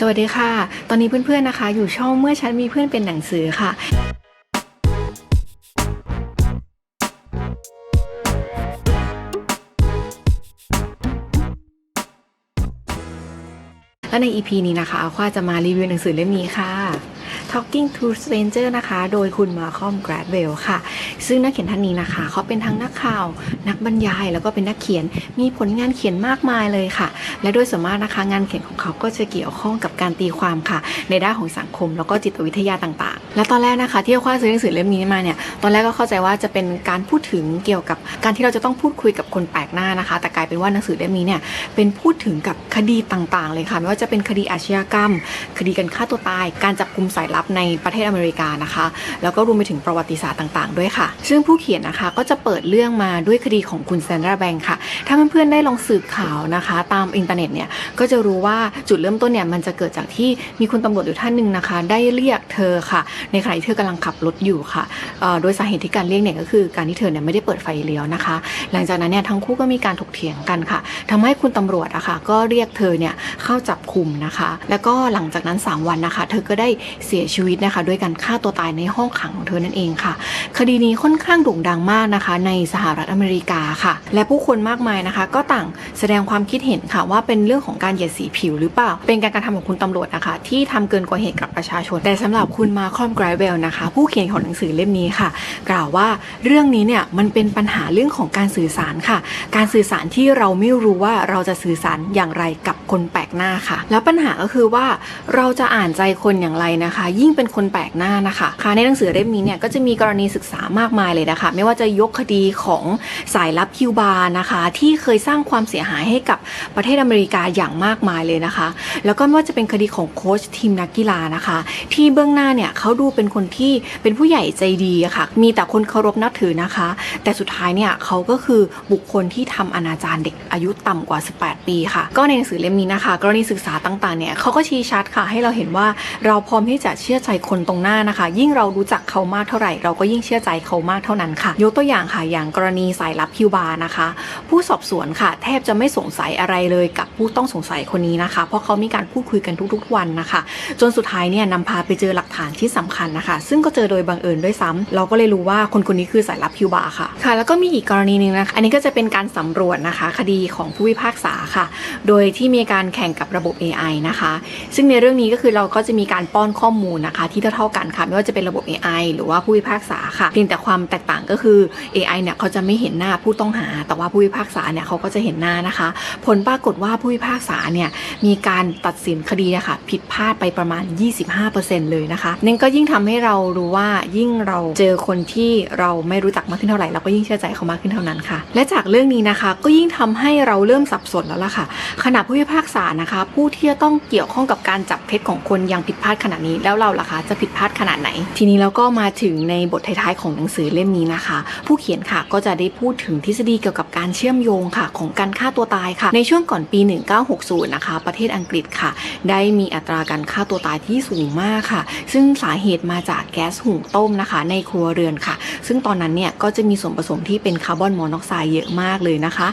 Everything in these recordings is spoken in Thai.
สวัสดีค่ะ ตอนนี้เพื่อนๆนะคะ อยู่ช่องเมื่อฉันมีเพื่อนเป็นหนังสือค่ะและใน EP นี้นะคะอาควาจะมารีวิวหนังสือเล่มนี้ค่ะ Talking to Stranger นะคะ โดยคุณมาคอมแกรดเวลค่ะ ซึ่งนักเขียนท่านนี้นะคะ เขาเป็นทั้งนักข่าว นักบรรยาย แล้วก็เป็นนักเขียน มีผลงานเขียนมากมายเลยค่ะ และโดยส่วนมากนะคะ งานเขียนของเขาก็จะเกี่ยวข้องกับการตีความค่ะ ในด้านของสังคม แล้วก็จิตวิทยาต่างๆ และตอนแรกนะคะที่อาควาซื้อหนังสือเล่มนี้มาเนี่ย ตอนแรกก็เข้าใจว่าจะเป็นการพูดถึงเกี่ยวกับการที่เราจะต้องพูดคุยกับคนแปลกหน้านะคะ แต่กลายเป็นว่าหนังสือเล่มนี้เนี่ยเป็นพูดถึงกับคดีต่างๆ เลยค่ะ ไม่ว่าจะเป็นคดีอาชญากรรม คดีการฆ่าตัวตาย การจับกลุ่มสายลับในประเทศอเมริกานะคะ แล้วก็รวมไปถึงประวัติศาสตร์ต่าง ๆ ด้วยค่ะ ซึ่งผู้เขียนนะคะก็จะเปิดเรื่องมาด้วยคดีของคุณแซนดราแบงค์ค่ะ ถ้าเพื่อนๆได้ลองสืบข่าวนะคะ ตามอินเทอร์เน็ตเนี่ยก็จะรู้ว่าจุดเริ่มต้นเนี่ยมันจะเกิดจากที่มีคุณตำรวจอยู่ท่านหนึ่งนะคะ ได้เรียกเธอค่ะ ในขณะที่เธอกำลังขับรถอยู่ค่ะโดยสาเหตุที่การเรียกเนี่ยก็คือการที่เธอเนี่ยไม่ได้เปิดไฟเลี้ยวนะคะ หลังจากนั้นเนี่ยทั้งคู่ก็มีการถกเถียงกันค่ะทำให้คุณตำรวจอะค่ะก็เรียกเธอเนี่ยเข้าจับคุมนะคะ แล้วก็หลังจากนั้น 3 วันนะคะ เธอก็ได้เสียชีวิตนะคะด้วยการฆ่าตัวตายในห้องขังของเธอนั่นเองค่ะ คดีนี้ค่อนข้างโด่งดังมากนะคะในสหรัฐอเมริกาค่ะ และผู้คนมากมายนะคะ ก็ต่างแสดงความคิดเห็นค่ะว่าเป็นเรื่องของการเหยียดสีผิวหรือเปล่า เป็นการกระทำของคุณตำรวจนะคะ ที่ทำเกินกว่าเหตุกับประชาชน แต่สำหรับคุณมาคอมไกรเวลนะคะ ผู้เขียนของหนังสือเล่มนี้ค่ะ กล่าวว่าเรื่องนี้เนี่ยมันเป็นปัญหาเรื่องของการสื่อสารค่ะ การสื่อสารที่เราไม่รู้ว่าเราจะสื่อสารอย่างไรกับคนแปลกหน้าค่ะ แล้วปัญหาก็คือว่าเราจะอ่านใจคนอย่างไรนะคะยิ่งเป็นคนแปลกหน้านะคะค่ะในหนังสือเล่มนี้เนี่ยก็จะมีกรณีศึกษามากมายเลยนะคะ ไม่ว่าจะยกคดีของสายลับคิวบานะคะ ที่เคยสร้างความเสียหายให้กับประเทศอเมริกาอย่างมากมายเลยนะคะ แล้วก็ไม่ว่าจะเป็นคดีของโค้ชทีมนักกีฬานะคะ ที่เบื้องหน้าเนี่ยเขาดูเป็นคนที่เป็นผู้ใหญ่ใจดีะค่ะ มีแต่คนเคารพนับถือนะคะ แต่สุดท้ายเนี่ยเขาก็คือบุคคลที่ทำอนาจารเด็กอายุต่ำกว่า 18 ปีค่ะ ก็ในหนังสือเล่มนี้นะคะ กรณีศึกษาต่างๆเนี่ยเขาก็ชี้ชัดค่ะ ให้เราเห็นว่าเราพร้อมที่จะเชื่อใจคนตรงหน้านะคะ ยิ่งเรารู้จักเขามากเท่าไหร่ เราก็ยิ่งเชื่อใจเขามากเท่านั้นค่ะ ยกตัวอย่างค่ะอย่างกรณีสายลับคิวบานะคะ ผู้สอบสวนค่ะ แทบจะไม่สงสัยอะไรเลยกับผู้ต้องสงสัยคนนี้นะคะ เพราะเขามีการพูดคุยกันทุกๆ วันนะคะ จนสุดท้ายเนี่ยนำพาไปเจอหลักฐานที่สำคัญนะคะ ซึ่งก็เจอโดยบังเอิญด้วยซ้ำเราก็เลยรู้ว่าคนคนนี้คือสายลับคิวบาค่ะค่ะ แล้วก็มีอีกกรณีหนึ่งนะคะอันนี้ก็จะเป็นการสำรวจนะคะ คดีของผู้พิพากษาค่ะ โดยที่มีการแข่งกับระบบ AI นะคะ ซึ่งในเรื่องนี้ก็คือเราก็จะมีการป้อนข้อมูลนะคะ ที่เท่าๆกันค่ะไม่ว่าจะเป็นระบบ AI หรือว่าผู้พิพากษาค่ะเพียงแต่ความแตกต่างก็คือ AI เนี่ยเขาจะไม่เห็นหน้าผู้ต้องหา แต่ว่าผู้พิพากษาเนี่ยเขาก็จะเห็นหน้านะคะ ผลปรากฏว่าผู้พิพากษาเนี่ยมีการตัดสินคดีนะคะผิดพลาดไปประมาณ 25%เลยนะคะนั่นก็ยิ่งทำให้เรารู้ว่ายิ่งเราเจอคนที่เราไม่รู้จักมากขึ้นเท่าไหร่เราก็ยิ่งเชื่อใจเขามากขึ้นเท่านั้นค่ะ และจากเรื่องนี้นะคะก็ยิ่งทำให้เราเริ่มสับสนแล้วล่ะค่ะขณะผู้พิพากษานะคะ ผู้ที่จะต้องเกี่ยวข้องกับการจับเท็จของคนย่างผิดพลาดขนาดนี้แล้วเราล่ะคะจะผิดพลาดขนาดไหน ทีนี้เราก็มาถึงในบทท้ายๆของหนังสือเล่มนี้นะคะ ผู้เขียนค่ะก็จะได้พูดถึงทฤษฎีเกี่ยวกับการเชื่อมโยงค่ะ ของการฆ่าตัวตายค่ะ ในช่วงก่อนปี 1960 นะคะ ประเทศอังกฤษค่ะ ได้มีอัตราการฆ่าตัวตายที่สูงมากค่ะ ซึ่งสาเหตุมาจากแก๊สหุงต้มนะคะ ในครัวเรือนค่ะ ซึ่งตอนนั้นเนี่ยก็จะมีส่วนผสมที่เป็นคาร์บอนมอนอกไซด์เยอะมากเลยนะคะ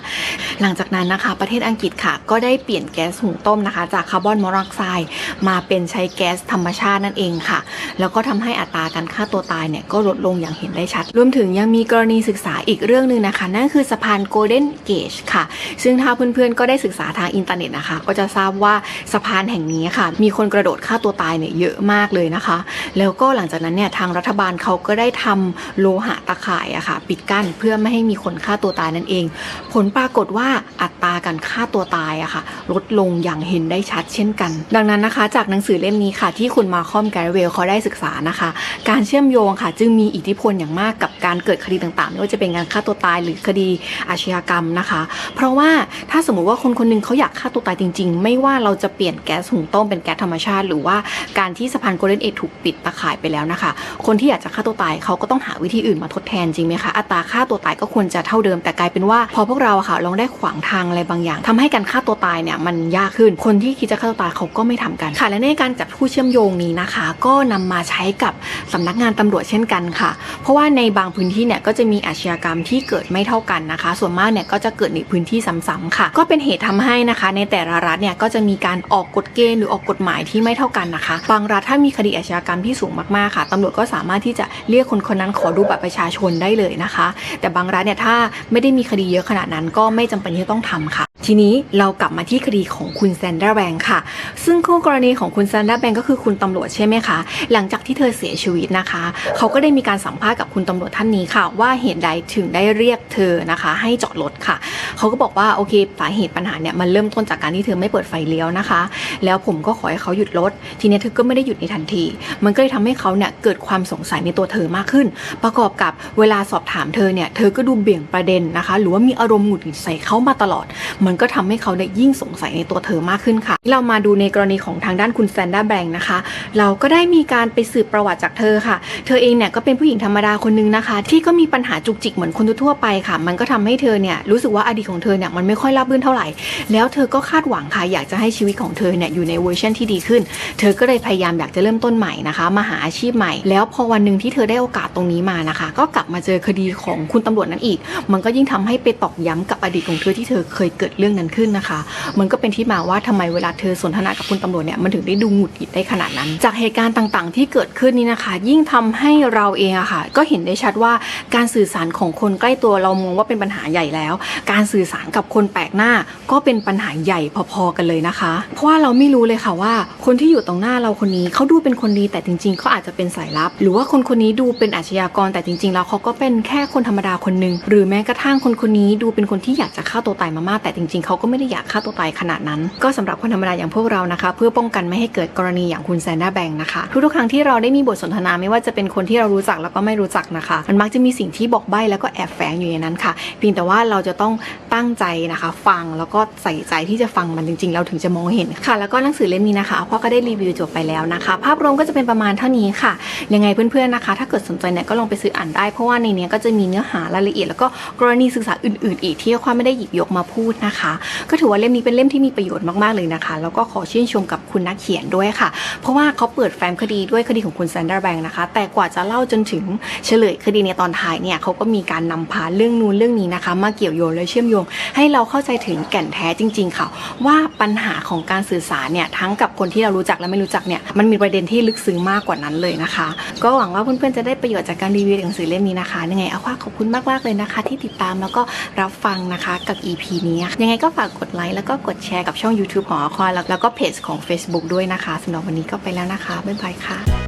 หลังจากนั้นนะคะ ประเทศอังกฤษค่ะ ก็ได้เปลี่ยนแก๊สหุงต้มนะคะ จากคาร์บอนมอนอกไซด์มาเป็นใช้แก๊สธรรมชาตินั่นเองค่ะ แล้วก็ทำให้อัตราการฆ่าตัวตายเนี่ยก็ลดลงอย่างเห็นได้ชัด รวมถึงยังมีกรณีศึกษาอีกเรื่องหนึ่งนะคะ นั่นคือสะพานโกลเด้นเกจค่ะ ซึ่งถ้าเพื่อนๆก็ได้ศึกษาทางอินเทอร์เน็ตนะคะ ก็จะทราบว่าสะพานแห่งนี้ค่ะ มีคนกระโดดฆ่าตัวตายเนี่ยเยอะมากเลยนะคะ แล้วก็หลังจากนั้นเนี่ยทางรัฐบาลเขาก็ได้ทำโลหะตะข่ายอะค่ะ ปิดกั้นเพื่อไม่ให้มีคนฆ่าตัวตายนั่นเอง ผลปรากฏว่าอัตราการฆ่าตัวตายอะค่ะ ลดลงอย่างเห็นได้ชัดเช่นกัน ดังนั้นนะคะ จากหนังสือเล่มนี้ค่ะ ที่คุณมาคอมแกรเวลเขาได้ศึกษานะคะ การเชื่อมโยงค่ะ จึงมีอิทธิพลอย่างมากกับการเกิดคดีต่างๆไม่ว่าจะเป็นการฆ่าตัวตายหรือคดีอาชญากรรมนะคะ เพราะว่าถ้าสมมุติว่าคนคนหนึงเขาอยากฆ่าตัวตายจริง ๆ ไม่ว่าเราจะเปลี่ยนแก๊สหุงต้มเป็นแก๊สธรรมชาติ หรือว่าการที่สะพานโกลเด้นเอทถูกปิดตะข่ายไปแล้วนะคะ คนที่อยากจะฆ่าตัวตายเขาก็ต้องหาวิธีอื่นมาทดแทนจริงไหมคะอัตราฆ่าตัวตายก็ควรจะเท่าเดิมแต่กลายเป็นว่า พอพวกเราค่ะลองได้ขวางทางอะไรบางอย่างทำให้การฆ่าตัวตายเนี่ยมันยากขึ้นคนที่คิดจะฆ่าตัวตายเขาก็ไม่ทำกันค่ะและในการจับผู้เชื่อมโยงนี้นะคะก็นำมามาใช้กับสำนักงานตำรวจเช่นกันค่ะ เพราะว่าในบางพื้นที่เนี่ยก็จะมีอาชญากรรมที่เกิดไม่เท่ากันนะคะ ส่วนมากเนี่ยก็จะเกิดในพื้นที่ซ้ำๆค่ะ ก็เป็นเหตุทำให้นะคะ ในแต่ละรัฐเนี่ยก็จะมีการออกกฎเกณฑ์หรือออกกฎหมายที่ไม่เท่ากันนะคะ บางรัฐถ้ามีคดีอาชญากรรมที่สูงมากๆค่ะตำรวจก็สามารถที่จะเรียกคนคนนั้นขอดูบัตรประชาชนได้เลยนะคะ แต่บางรัฐเนี่ยถ้าไม่ได้มีคดีเยอะขนาดนั้นก็ไม่จำเป็นที่จะต้องทำค่ะ ทีนี้เรากลับมาที่คดีของคุณแซนด้าแบงค์ค่ะ ซึ่งคู่กรณีของคุณแซนด้าแบงก็คือคุณตำรวจใช่ไหมคะ หลังจากที่เธอเสียชีวิตนะคะ เขาก็ได้มีการสัมภาษณ์กับคุณตำรวจท่านนี้ค่ะ ว่าเหตุใดถึงได้เรียกเธอนะคะ ให้จอดรถค่ะ เขาก็บอกว่าโอเคสาเหตุปัญหาเนี่ยมันเริ่มต้นจากการที่เธอไม่เปิดไฟเลี้ยวนะคะ แล้วผมก็ขอให้เขาหยุดรถทีนี้เธอก็ไม่ได้หยุดในทันที มันก็เลยทำให้เขาเนี่ยเกิดความสงสัยในตัวเธอมากขึ้น ประกอบกับเวลาสอบถามเธอเนี่ยเธอก็ดูเบี่ยงประเด็นนะคะ หรือว่ามีอารมณ์หงุดหงิดใส่เขามาตลอด มันก็ทำให้เขาเนี่ยยิ่งสงสัยในตัวเธอมากขึ้นค่ะ เรามาดูในกรณีของทางด้านคุณแซนด้าแบงค์นะคะ เราก็ได้มีการไปสืบประวัติจากเธอค่ะ เธอเองเนี่ยก็เป็นผู้หญิงธรรมดาคนนึงนะคะ ที่ก็มีปัญหาจุกจิกเหมือนคนทั่วไปค่ะ มันก็ทำให้เธอเนี่ยรู้สึกว่าอดีตของเธอเนี่ยมันไม่ค่อยราบรื่นเท่าไหร่ แล้วเธอก็คาดหวังค่ะอยากจะให้ชีวิตของเธอเนี่ยอยู่ในเวอร์ชันที่ดีขึ้น เธอก็เลยพยายามอยากจะเริ่มต้นใหม่นะคะ มาหาอาชีพใหม่ แล้วพอวันหนึ่งที่เธอได้โอกาสตรงนี้มานะคะ ก็กลับมาเจอคดีของคุณตำรวจนั้นอีก มันก็ยิ่งทำให้ไปตอกย้ำกับอดีตของเธอที่เธอเคยเกิดเรื่องนั้นขึ้นนะคะ มันก็เป็นที่มาว่าทำไมเวลาเธอสนทนากับคุณตำรวจเนี่ยมันถึงได้ดูหงุดหงิดได้ขนาดนั้น จากเหตุการณ์ต่างๆ ที่เกิดขึ้นนี้นะคะ ยิ่งทำให้เราเองอะค่ะ ก็เห็นได้ชัดว่าการสื่อสารของคนใกล้ตัวเรามองว่าเป็นปัญหาใหญ่แล้ว การสื่อสารกับคนแปลกหน้า ก็เป็นปัญหาใหญ่พอๆกันเลยนะคะ เพราะว่าเราไม่รู้เลยค่ะว่า คนที่อยู่ตรงหน้าเราคนนี้เขาดูเป็นคนดีแต่จริงๆเขาอาจจะเป็นสายลับ หรือว่าคนคนนี้ดูเป็นอาชญากรแต่จริงๆแล้วเขาก็เป็นแค่คนธรรมดาคนหนึ่งหรือแม้กระทั่งคนคนนี้ดูเป็นคนที่อยากจะฆ่าตัวตายมามากแต่จริงๆเขาก็ไม่ได้อยากฆ่าตัวตายขนาดนั้น ก็สำหรับคนธรรมดาอย่างพวกเรานะคะ เพื่อป้องกันไม่ให้เกิดกรณีอย่างคุณแซนด้าแบงนะคะ ทุกๆครั้งที่เราได้มีบทสนทนาไม่ว่าจะเป็นคนที่เรารู้จักแล้วก็ไม่รู้จักนะคะ มันมักจะมีสิ่งที่บอกใบ้แล้วก็แอบแฝงอยู่ในนั้นค่ะเพียงแต่ว่าเราจะต้องตั้งใจนะคะ ฟังแล้วก็ใส่ใจที่จะฟังมันจริง ๆ เราถึงจะมองเห็นค่ะ แล้วก็หนังสือเล่มนี้นะคะพ่อก็ได้รีวิวจบไปแล้วนะคะ ภาพรวมก็จะเป็นประมาณเท่านี้ค่ะ ยังไงเพื่อนๆนะคะ ถ้าเกิดสนใจเนี่ยก็ลองไปซื้ออ่านได้เพราะว่าในนี้ก็จะมีเนื้อหารายละเอียดแล้วก็กรณีศึกษาอื่น ๆ อีกที่ความไม่ได้หยิบยกมาพูดนะคะ ก็ถือว่าเล่มนี้เป็นเล่มที่มีประโยชน์มากๆเลยนะคะ แล้วก็ขอชื่นชมกับคุณนักเขียนด้วยค่ะ เพราะว่าเขาเปิดิดแฟ้มคดีด้วยคดีของคุณแซนด้าแบงค์นะคะ แต่กว่าจะเล่าจนถึงเฉลยคดีในตอนท้ายเนี่ยเขาก็มีการนำพาเรื่องนู้นเรื่องนี้นะคะ มาเกี่ยวโยงและเชื่อมโยง ให้เราเข้าใจถึงแก่นแท้จริง ๆ ค่ะ ว่าปัญหาของการสื่อสารเนี่ยทั้งกับคนที่เรารู้จักและไม่รู้จักเนี่ยมันมีประเด็นที่ลึกซึ้งมากกว่านั้นเลยนะคะ ก็หวังว่าเพื่อนๆจะได้ประโยชน์จากการรีวิวหนังสือเล่มนี้นะคะยังไงเอาว่าขอบคุณมากๆเลยนะคะ ที่ติดตามแล้วก็รับฟังนะคะกับ EP นี้ยังไงก็ฝากกดไลค์แล้วก็กดแชร์กับช่อง YouTube ของอาควาแล้วก็เพจของ Facebook ด้วยนะคะสำหรับวันนี้ก็ไปแล้วนะคะเป็นไลค่ะ